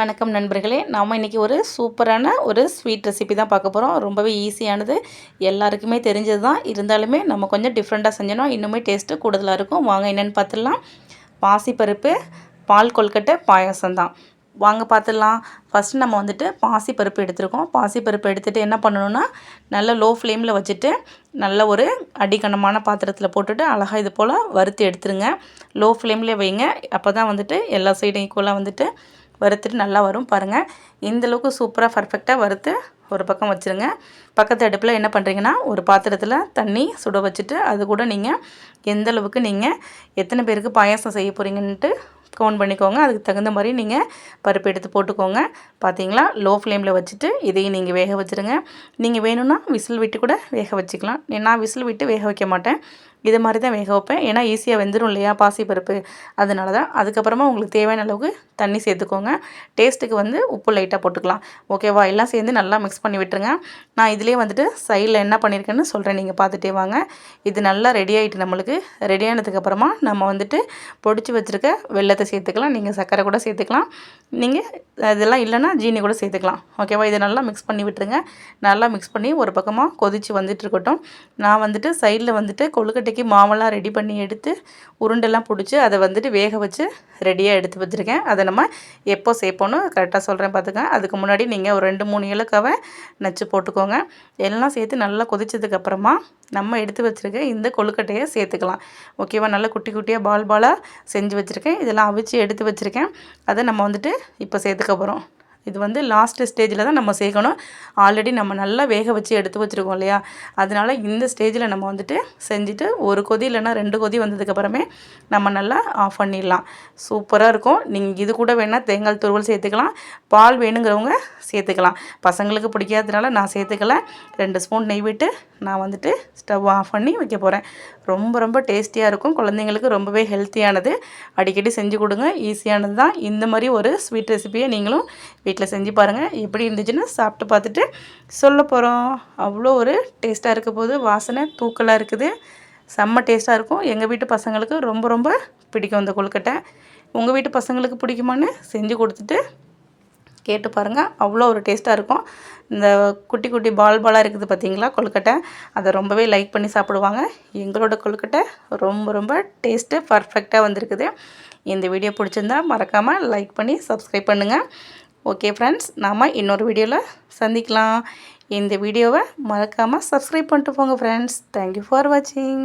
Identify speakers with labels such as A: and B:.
A: வணக்கம் நண்பர்களே. நாம் இன்றைக்கி ஒரு சூப்பரான ஒரு ஸ்வீட் ரெசிபி தான் பார்க்க போகிறோம் ரொம்பவே ஈஸியானது எல்லாருக்குமே தெரிஞ்சது தான் இருந்தாலுமே நம்ம கொஞ்சம் டிஃப்ரெண்ட்டாக செஞ்சோன்னா இன்னுமே டேஸ்ட்டு கூடுதலாக இருக்கும். வாங்க என்னென்னு பார்த்துடலாம். பாசிப்பருப்பு பால் கொல்கட்டை பாயாசம் தான். வாங்க பார்த்துடலாம். ஃபஸ்ட்டு நம்ம வந்துட்டு பாசிப்பருப்பு எடுத்துருக்கோம். பாசிப்பருப்பு எடுத்துகிட்டு என்ன பண்ணணும்னா நல்ல லோ ஃப்ளேமில் வச்சுட்டு நல்ல ஒரு அடிக்கனமான பாத்திரத்தில் போட்டுட்டு அழகாக இது போல் வறுத்து எடுத்துருங்க. லோ ஃப்ளேம்லேயே வைங்க. அப்போ தான் வந்துட்டு எல்லா சைடும் ஈக்குவலாக வந்துட்டு வறுத்துட்டு நல்லா வரும் பாருங்கள் இந்தளவுக்கு சூப்பராக பர்ஃபெக்டாக வறுத்து ஒரு பக்கம் வச்சுருங்க. பக்கத்து அடுப்பில் என்ன பண்ணுறீங்கன்னா ஒரு பாத்திரத்தில் தண்ணி சுட வச்சுட்டு அது கூட நீங்கள் எந்த அளவுக்கு நீங்கள் எத்தனை பேருக்கு பாயாசம் செய்ய போகிறீங்கன்ட்டு கவுண்ட் பண்ணிக்கோங்க. அதுக்கு தகுந்த மாதிரி நீங்கள் பருப்பு எடுத்து போட்டுக்கோங்க. பார்த்தீங்களா லோ ஃப்ளேமில் வச்சுட்டு இதையும் நீங்கள் வேக வச்சுருங்க. நீங்கள் வேணும்னா விசில் விட்டு கூட வேக வச்சுக்கலாம். நான் விசில் விட்டு வேக வைக்க மாட்டேன். இது மாதிரி தான் வேக வைப்பேன். ஏன்னா ஈஸியாக வெந்துடும் இல்லையா பாசி பருப்பு. அதனால தான் அதுக்கப்புறமா உங்களுக்கு தேவையான அளவுக்கு தண்ணி சேர்த்துக்கோங்க. டேஸ்ட்டுக்கு வந்து உப்பு லைட்டாக போட்டுக்கலாம். ஓகேவா எல்லாம் சேர்ந்து நல்லா மிக்ஸ் பண்ணி விட்டுருங்க. நான் இதிலே வந்துட்டு சைடில் என்ன பண்ணியிருக்கேன்னு சொல்கிறேன் நீங்கள் பார்த்துட்டே வாங்க. இது நல்லா ரெடி ஆகிட்டு நம்மளுக்கு. ரெடி ஆனதுக்கப்புறமா நம்ம வந்துட்டு பொடிச்சு வச்சுருக்க வெள்ளத்தை சேர்த்துக்கலாம். நீங்கள் சர்க்கரை கூட சேர்த்துக்கலாம். நீங்கள் இதெல்லாம் இல்லைன்னா ஜீனி கூட சேர்த்துக்கலாம். ஓகேவா இதை நல்லா மிக்ஸ் பண்ணி விட்டுருங்க. நல்லா மிக்ஸ் பண்ணி ஒரு பக்கமாக கொதித்து வந்துட்டு இருக்கட்டும். நான் வந்துட்டு சைடில் வந்துட்டு கொழுக்கட்டைக்கு மாவெல்லாம் ரெடி பண்ணி எடுத்து உருண்டெல்லாம் பிடிச்சி அதை வந்துட்டு வேக வச்சு ரெடியாக எடுத்து வச்சுருக்கேன். அதை நம்ம எப்போ சேர்ப்போன்னு கரெக்டாக சொல்கிறேன் பார்த்துக்க அதுக்கு முன்னாடி நீங்கள் ஒரு ரெண்டு மூணு இலக்காவை நச்சு போட்டுக்கோங்க. எல்லாம் சேர்த்து நல்லா கொதிச்சதுக்கப்புறமா நம்ம எடுத்து வச்சுருக்க இந்த கொழுக்கட்டையை சேர்த்துக்கலாம். ஓகேவா? நல்லா குட்டி குட்டியாக பால் பாலாக செஞ்சு வச்சுருக்கேன். இதெல்லாம் அவிச்சு எடுத்து வச்சுருக்கேன். அதை நம்ம வந்துட்டு இப்போ சேர்த்துக்க போகிறோம் இது வந்து லாஸ்ட்டு ஸ்டேஜில் தான் நம்ம சேர்க்கணும். ஆல்ரெடி நம்ம நல்லா வேக வச்சு எடுத்து வச்சுருக்கோம் இல்லையா? அதனால் இந்த ஸ்டேஜில் நம்ம வந்துட்டு செஞ்சுட்டு ஒரு கொதி இல்லைன்னா ரெண்டு கொதி வந்ததுக்கப்புறமே நம்ம நல்லா ஆஃப் பண்ணிடலாம். சூப்பராக இருக்கும். நீங்கள் இது கூட வேணால் தேங்காய் துருவல் சேர்த்துக்கலாம். பால் வேணுங்கிறவங்க சேர்த்துக்கலாம். பசங்களுக்கு பிடிக்காததுனால நான் சேர்த்துக்கல. ரெண்டு ஸ்பூன் நெய் விட்டு நான் வந்துட்டு ஸ்டவ் ஆஃப் பண்ணி வைக்க போகிறேன் ரொம்ப ரொம்ப டேஸ்டியாக இருக்கும். குழந்தைங்களுக்கு ரொம்பவே ஹெல்த்தியானது அடிக்கடி செஞ்சு கொடுங்க. ஈஸியானது தான். இந்த மாதிரி ஒரு ஸ்வீட் ரெசிபியை நீங்களும் வீட்டில் செஞ்சு பாருங்கள் எப்படி இருந்துச்சுன்னு சாப்பிட்டு பார்த்துட்டு சொல்ல போகிறோம் அவ்வளோ ஒரு டேஸ்ட்டாக இருக்க போது வாசனை தூக்கலாக இருக்குது. செம்ம டேஸ்ட்டாக இருக்கும். எங்கள் வீட்டு பசங்களுக்கு ரொம்ப ரொம்ப பிடிக்கும் இந்த கொழுக்கட்டை. உங்கள் வீட்டு பசங்களுக்கு பிடிக்குமான்னு செஞ்சு கொடுத்துட்டு கேட்டு பாருங்கள் அவ்வளோ ஒரு டேஸ்ட்டாக இருக்கும். இந்த குட்டி குட்டி பால் பாலாக இருக்குது பார்த்தீங்களா கொழுக்கட்டை? அதை ரொம்பவே லைக் பண்ணி சாப்பிடுவாங்க. எங்களோட கொழுக்கட்டை ரொம்ப ரொம்ப டேஸ்ட்டு பர்ஃபெக்டாக வந்திருக்குது. இந்த வீடியோ பிடிச்சிருந்தா மறக்காமல் லைக் பண்ணி சப்ஸ்கிரைப் பண்ணுங்கள் ஓகே ஃப்ரெண்ட்ஸ் நாம் இன்னொரு வீடியோவில் சந்திக்கலாம். இந்த வீடியோவை மறக்காமல் சப்ஸ்கிரைப் பண்ணிட்டு போங்க ஃப்ரெண்ட்ஸ் தேங்க்யூ ஃபார் வாட்சிங்